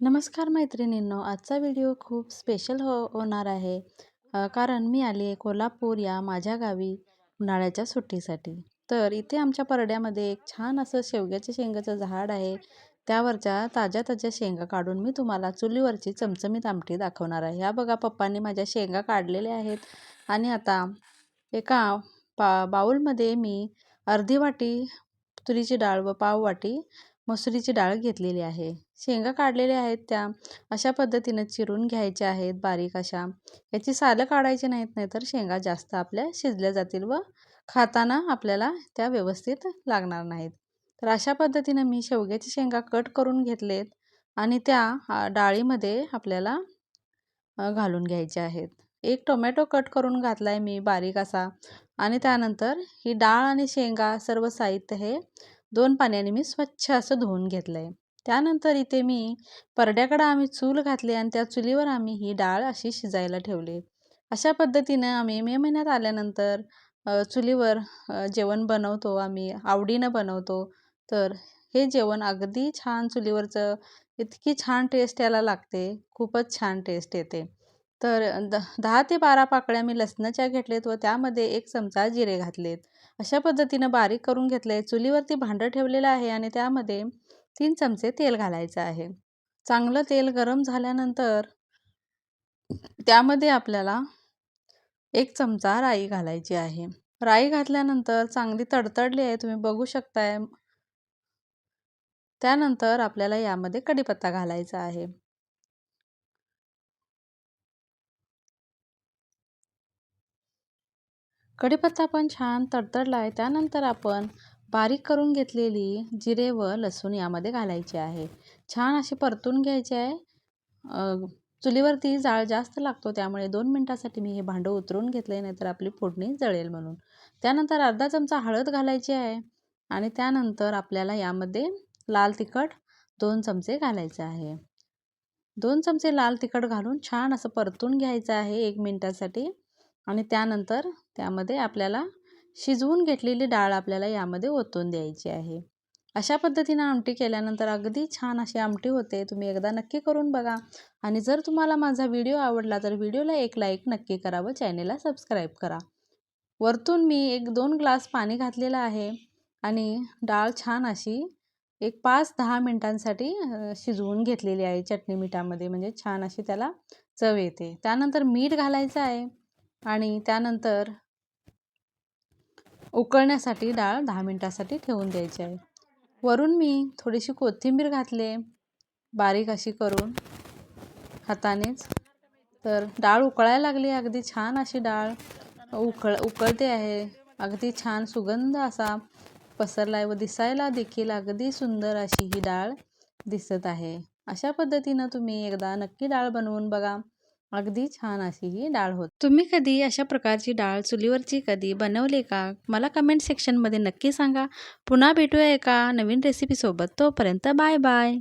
नमस्कार मैत्रिणींनो आजचा व्हिडिओ खूप स्पेशल हो होणार आहे. कारण मी आली आहे कोल्हापूर या माझ्या गावी उन्हाळ्याच्या सुट्टीसाठी. तर इथे आमच्या परड्यामध्ये एक छान असं शेवग्याच्या शेंगाचं झाड आहे. त्यावरच्या ताज्या ताज्या शेंगा काढून मी तुम्हाला चुलीवरची चमचमीत आमटी दाखवणार आहे. ह्या बघा पप्पांनी माझ्या शेंगा काढलेल्या आहेत. आणि आता एका पा बाऊलमध्ये मी अर्धी वाटी तुरीची डाळ व पाव वाटी मसुरीची डाळ घेतलेली आहे. शेंगा काढलेल्या आहेत त्या. अशा पद्धतीनं चिरून घ्यायच्या आहेत बारीक अशा. याची सालं काढायची नाहीत नाहीतर शेंगा जास्त आपल्या शिजल्या जातील व खाताना आपल्याला त्या व्यवस्थित लागणार नाहीत. तर अशा पद्धतीनं मी शेवग्याची शेंगा कट करून घेतलेत आणि त्या डाळीमध्ये आपल्याला घालून घ्यायच्या आहेत. एक टोमॅटो कट करून घातला आहे मी बारीक असा आणि त्यानंतर ही डाळ आणि शेंगा सर्व साहित्य हे दोन पाण्याने मी स्वच्छ असं धुवून घेतलं आहे त्यानंतर इथे मी परड्याकडं आम्ही चूल घातली आणि त्या चुलीवर आम्ही ही डाळ अशी शिजायला ठेवली. अशा पद्धतीनं आम्ही मे महिन्यात आल्यानंतर चुलीवर जेवण बनवतो आम्ही आवडीनं बनवतो. तर हे जेवण अगदी छान चुलीवरचं इतकी छान टेस्ट याला लागते. खूपच छान टेस्ट येते. तर द दहा ते बारा पाकळ्या मी लसणाच्या घेतलेत व त्यामध्ये एक चमचा जिरे घातलेत. अशा पद्धतीनं बारीक करून घेतले चुलीवरती भांडं ठेवलेलं आहे आणि त्यामध्ये तीन चमचे तेल घालायचं आहे. चांगलं तेल गरम झाल्यानंतर त्यामध्ये आपल्याला एक चमचा राई घालायची आहे. राई घातल्यानंतर चांगली तडतडली आहे तुम्ही बघू शकताय. त्यानंतर आपल्याला यामध्ये कढीपत्ता घालायचा आहे. कढीपत्ता पण छान तडतडला आहे त्यानंतर आपण बारीक करून घेतलेली जिरे व लसूण यामध्ये घालायचे आहे. छान अशी परतून घ्यायचे आहे. चुलीवरती जाळ जास्त लागतो त्यामुळे दोन मिनटासाठी मी हे भांडं उतरून घेतले नाहीतर आपली फोडणी जळेल म्हणून. त्यानंतर अर्धा चमचा हळद घालायची आहे आणि त्यानंतर आपल्याला यामध्ये लाल तिखट दोन चमचे घालायचे आहे. दोन चमचे लाल तिखट घालून छान असं परतून घ्यायचं आहे एक मिनटासाठी. आणि त्यानंतर त्यामध्ये आपल्याला शिजवून घेतलेली डाळ आपल्याला यामध्ये ओतून द्यायची आहे. अशा पद्धतीनं आमटी केल्यानंतर अगदी छान अशी आमटी होते. तुम्ही एकदा नक्की करून बघा. आणि जर तुम्हाला माझा व्हिडिओ आवडला तर व्हिडिओला एक लाईक नक्की करा व चॅनेलला सबस्क्राईब करा. वरतून मी एक दोन ग्लास पाणी घातलेलं आहे आणि डाळ छान अशी एक पाच दहा मिनटांसाठी शिजवून घेतलेली आहे चटणी मिठामध्ये. म्हणजे छान अशी त्याला चव येते. त्यानंतर मीठ घालायचं आहे. आणि त्यानंतर उकळण्यासाठी डाळ दहा मिनटासाठी ठेवून द्यायची आहे. वरून मी थोडीशी कोथिंबीर घातले बारीक अशी करून हातानेच. तर डाळ उकळायला लागली अगदी छान अशी डाळ उकळ उकळते आहे. अगदी छान सुगंध असा पसरला आहे व दिसायला देखील अगदी सुंदर अशी ही डाळ दिसत आहे. अशा पद्धतीनं तुम्ही एकदा नक्की डाळ बनवून बघा. अगदी छान अशी ही डाळ होत. तुम्ही कधी अशा प्रकारची डाळ चुलीवरची कधी बनवली का? मला कमेंट सेक्शनमध्ये नक्की सांगा. पुन्हा भेटूया एका नवीन रेसिपीसोबत तोपर्यंत बाय बाय